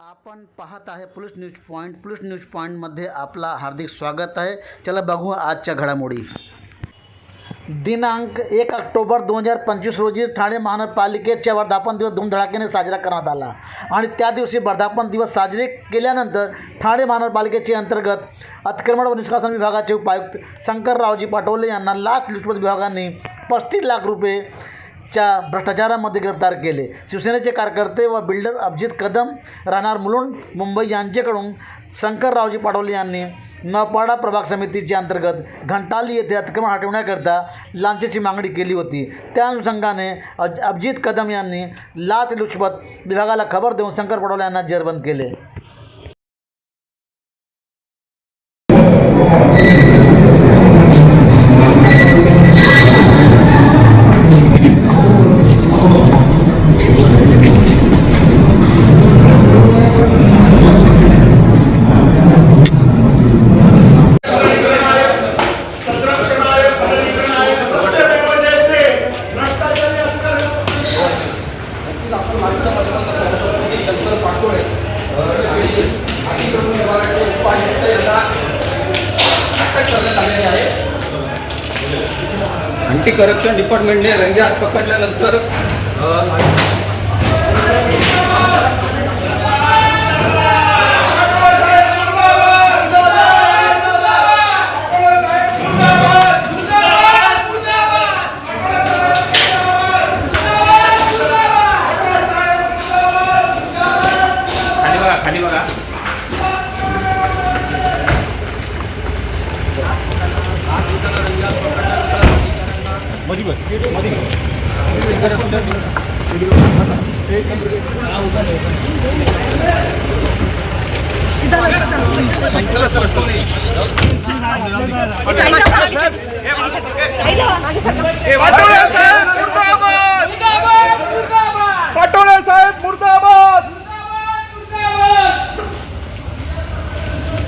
आपण पाहत आहे police news point police news पॉईंटमध्ये आपला हार्दिक स्वागत आहे. चला बघू आजच्या घडामोडी. दिनांक एक ऑक्टोबर दोन हजार पंचवीस रोजी ठाणे महानगरपालिकेच्या वर्धापन दिवस धूमधडाक्याने साजरा करण्यात आला. आणि त्या दिवशी वर्धापन दिवस साजरे केल्यानंतर ठाणे महानगरपालिकेचे अंतर्गत अतिक्रमण व निष्कासन विभागाचे उपायुक्त शंकररावजी पाटोले यांना लाच लुचपत विभागाने पस्तीस लाख रुपये च्या भ्रष्टाचारामध्ये गिरफ्तार केले. शिवसेनेचे कार्यकर्ते व बिल्डर अभिजित कदम राहणार मुलुंड मुंबई यांच्याकडून शंकररावजी पाटोले यांनी नपाडा प्रभाग समितीच्या अंतर्गत घंटाली येथे अतिक्रमण हटवण्याकरता लांचेची मागणी केली होती. त्या अनुषंगाने अज अभिजित कदम यांनी लाच लुचपत विभागाला खबर देऊन शंकर पाटोले यांना जेरबंद केले. अँटी करप्शन डिपार्टमेंटने रंगात पकडल्यानंतर खाली बघा खाली बघा. मधी बस मधी इधर इधर